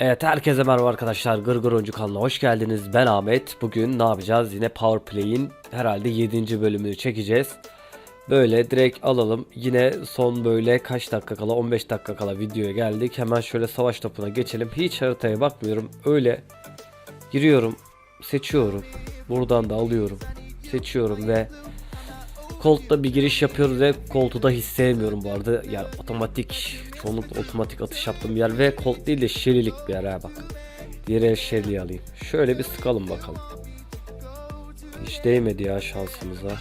Evet herkese merhaba arkadaşlar. Gırgır Oyuncu kanalına hoş geldiniz. Ben Ahmet. Bugün ne yapacağız? Yine Powerplay'in herhalde 7. bölümünü çekeceğiz. Böyle direkt alalım. Yine son böyle kaç dakika kala? 15 dakika kala videoya geldik. Hemen şöyle savaş topuna geçelim. Hiç haritaya bakmıyorum. Öyle Giriyorum seçiyorum. Buradan da alıyorum seçiyorum ve Colt'ta bir giriş yapıyoruz ve Colt'u da hiç sevmiyorum bu arada. Yani otomatik, çoğunlukla otomatik atış yaptığım bir yer ve Colt değil de Shelly'lik bir yer ha bak. Diğer el Shelly'yi alayım. Şöyle bir sıkalım bakalım. Hiç değmedi ya şansımıza.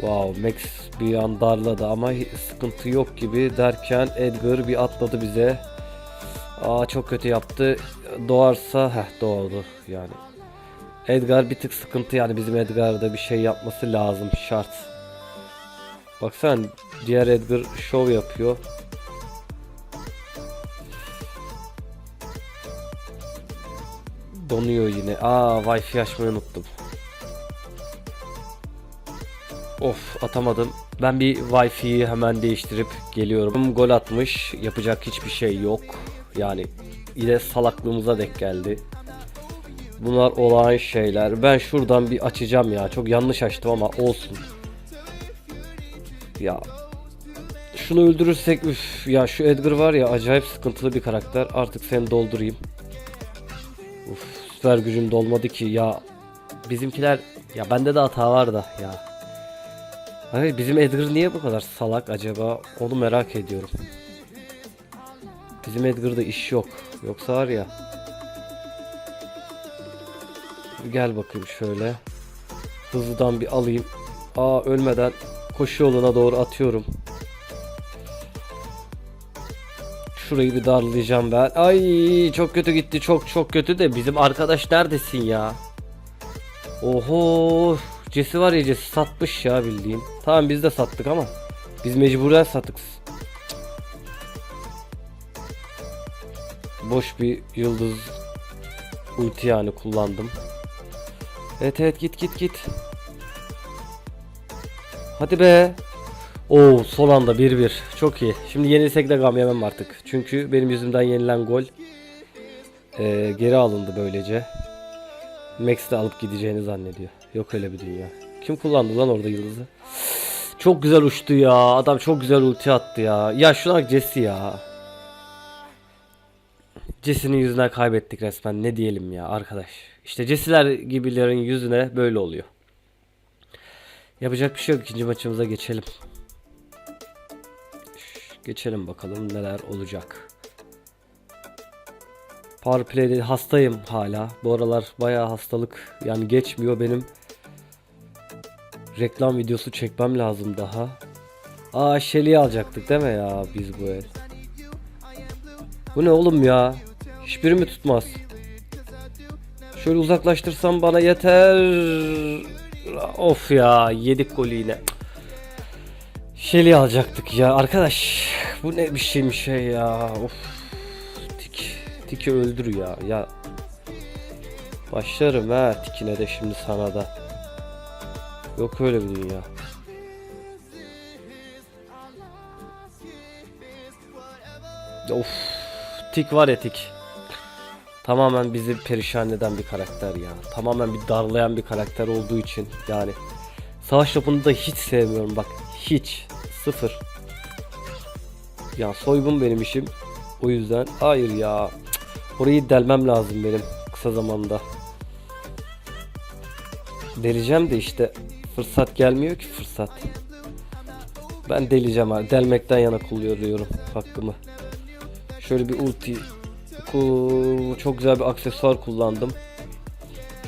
Wow Max bir an darladı ama sıkıntı yok gibi derken Edgar bir atladı bize. Aa çok kötü yaptı. Doğarsa heh doğdu yani. Edgar bir tık sıkıntı yani bizim Edgar'da bir şey yapması lazım şart. Baksana diğer Edgar şov yapıyor. Donuyor yine. Aa Wi-Fi açmayı unuttum. Of atamadım. Ben bir Wi-Fi'yi hemen değiştirip geliyorum. Gol atmış. Yapacak hiçbir şey yok. Yani yine salaklığımıza denk geldi. Bunlar olağan şeyler. Ben şuradan bir açacağım ya. Çok yanlış açtım ama olsun. Ya şunu öldürürsek üf ya şu Edgar var ya acayip sıkıntılı bir karakter. Artık seni doldurayım. Süper gücüm dolmadı ki ya. Bizimkiler ya bende de hata var da ya. Hayır bizim Edgar niye bu kadar salak acaba? Onu merak ediyorum. Bizim Edgar'da iş yok. Yoksa var ya. Gel bakayım şöyle. Hızlıdan bir alayım. Aa ölmeden koşu yoluna doğru atıyorum. Şurayı bir darlayacağım ben. Ay çok kötü gitti. Çok çok kötü de bizim arkadaş neredesin ya? Oho. Cesi var ya Cesi satmış ya bildiğin. Tamam biz de sattık ama. Biz mecburen sattık. Boş bir yıldız ulti yani kullandım. Evet evet git git git. Hadi be. Oo son anda 1-1. Çok iyi. Şimdi yenilsek de gam yemem artık. Çünkü benim yüzümden yenilen gol eee, geri alındı böylece. Max de alıp gideceğini zannediyor. Yok öyle bir dünya. Kim kullandı lan orada yıldızı? Çok güzel uçtu ya. Adam çok güzel ulti attı ya. Ya şuna bak Jesse ya. Jesse'nin yüzünden kaybettik resmen. Ne diyelim ya arkadaş. İşte Jesse'ler gibilerin yüzüne böyle oluyor. Yapacak bir şey yok. İkinci maçımıza geçelim. Geçelim bakalım neler olacak. Power Play'de hastayım hala. Bu aralar bayağı hastalık yani geçmiyor benim. Reklam videosu çekmem lazım daha. Aa Shelly'i alacaktık değil mi ya biz bu el? Bu ne oğlum ya? Hiçbiri mi tutmaz? Şöyle uzaklaştırsam bana yeter. Of ya yedik golü yine. Shelly alacaktık ya arkadaş. Bu ne bir şeymiş şey ya. Of. Tik. Tiki öldür ya. Ya. Başlarım ha tikine de şimdi sana da. Yok öyle bir dünya. Of. Tik var ya tik. Tamamen bizi perişan eden bir karakter ya. Tamamen bir darlayan bir karakter olduğu için yani. Savaş topunu da hiç sevmiyorum bak. Hiç. Sıfır. Ya soygun benim işim. O yüzden hayır ya. Orayı delmem lazım benim kısa zamanda. Deleceğim de işte fırsat gelmiyor ki fırsat. Ben deleceğim abi. Delmekten yana kullanıyorum hakkımı. Şöyle bir ulti çok güzel bir aksesuar kullandım.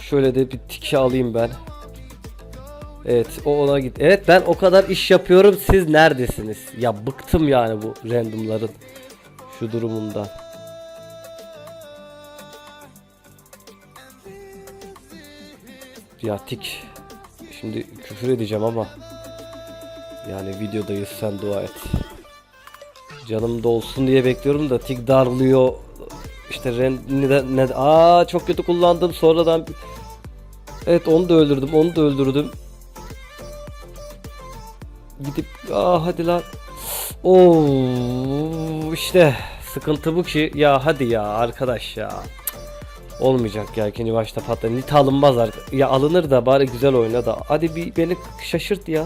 Şöyle de bir tiki alayım ben. Evet o ona git. Evet ben o kadar iş yapıyorum siz neredesiniz? Ya bıktım yani bu randomların şu durumundan. Ya tik. Şimdi küfür edeceğim ama yani videodayız sen dua et. Canım dolsun diye bekliyorum da tik darlıyor. İşte ren ne, ne aa çok kötü kullandım sonradan Evet onu da öldürdüm onu da öldürdüm. Gidip aa hadi lan. Oo işte sıkıntı bu ki ya hadi ya arkadaş ya. Olmayacak ya ikinci başta patladı. Nita alınmaz artık. Ya alınır da bari güzel oyna da. Hadi bir beni şaşırt ya.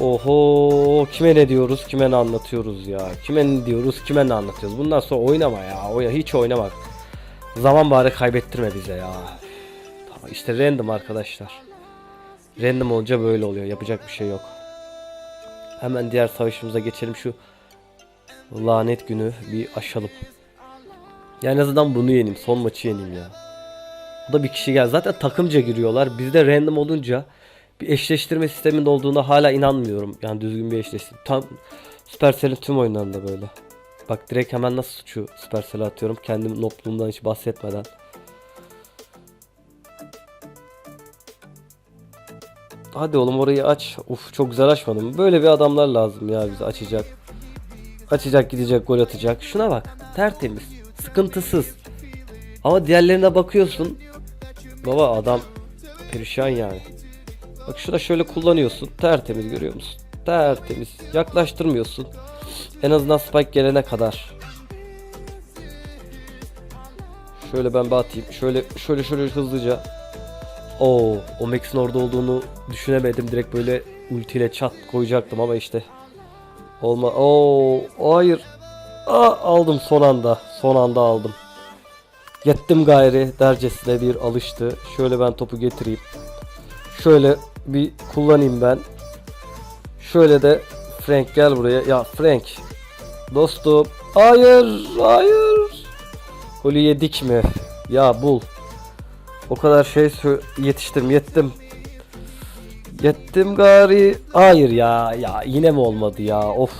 Oho kime ne diyoruz kime ne anlatıyoruz ya. Kime ne diyoruz kime ne anlatıyoruz. Bundan sonra oynama ya. Oyna, hiç oynamak. Zaman bari kaybettirme bize ya. Tamam işte random arkadaşlar. Random olunca böyle oluyor. Yapacak bir şey yok. Hemen diğer savaşımıza geçelim şu lanet günü bir aşalım. Ya en azından bunu yeneyim. Son maçı yeneyim ya. O da bir kişi gel. Zaten takımca giriyorlar. Bizde random olunca bir eşleştirme sisteminde olduğuna hala inanmıyorum. Yani düzgün bir eşleştirme. Tam Supercell'in tüm oyunlarında böyle. Bak direkt hemen nasıl suçu Supercell'e atıyorum. Kendim nopluğumdan hiç bahsetmeden. Hadi oğlum orayı aç. Uf çok güzel açmadım. Böyle bir adamlar lazım ya bize açacak. Açacak gidecek gol atacak. Şuna bak. Tertemiz. Sıkıntısız. Ama diğerlerine bakıyorsun. Baba adam perişan yani. Bak şurada şöyle kullanıyorsun. Tertemiz görüyor musun? Tertemiz. Yaklaştırmıyorsun. En azından spike gelene kadar. Şöyle ben bir atayım. Şöyle şöyle şöyle hızlıca. Oo, o Max'in orada olduğunu düşünemedim. Direkt böyle ultiyle çat koyacaktım ama işte. Olma. Oo, hayır. Aa, aldım son anda. Son anda aldım. Yettim gayri dercesine bir alıştı. Şöyle ben topu getireyim. Şöyle bir kullanayım ben. Şöyle de Frank gel buraya. Ya Frank. Dostum. Hayır. Hayır. Golü yedik mi? Ya bul. O kadar şey yetiştim yettim. Yettim gari. Hayır ya ya yine mi olmadı ya? Of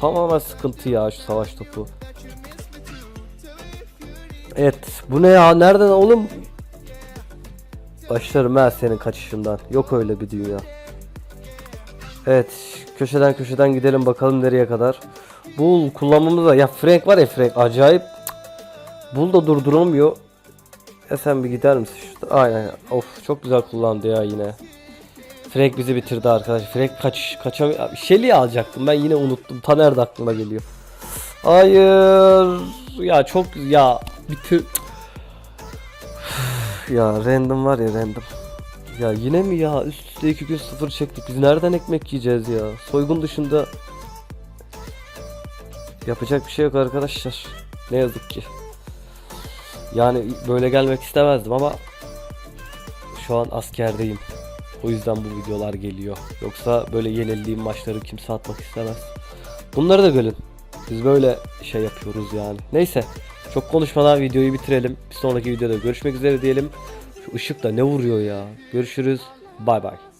tamamen sıkıntı ya şu savaş topu. Evet bu ne ya nereden oğlum? Başlarım ben senin kaçışından. Yok öyle bir dünya. Evet köşeden köşeden gidelim bakalım nereye kadar. Bul kullanmamız da ya Frank var ya Frank acayip. Bul da durduramıyor. Ya sen bir gider misin? Aynen. Of çok güzel kullandı ya yine. Frank bizi bitirdi arkadaş. Frank kaç kaçamıyor. Shelly'i alacaktım. Ben yine unuttum. Taner de aklıma geliyor. Hayır. Ya çok ya bitir. ya random var ya random. Ya yine mi ya? Üst üste iki gün sıfır çektik. Biz nereden ekmek yiyeceğiz ya? Soygun dışında yapacak bir şey yok arkadaşlar. Ne yazık ki. Yani böyle gelmek istemezdim ama şu an askerdeyim. O yüzden bu videolar geliyor. Yoksa böyle yenildiğim maçları kimse atmak istemez. Bunları da görün. Biz böyle şey yapıyoruz yani. Neyse. Çok konuşmadan videoyu bitirelim. Bir sonraki videoda görüşmek üzere diyelim. Şu ışık da ne vuruyor ya. Görüşürüz. Bay bay.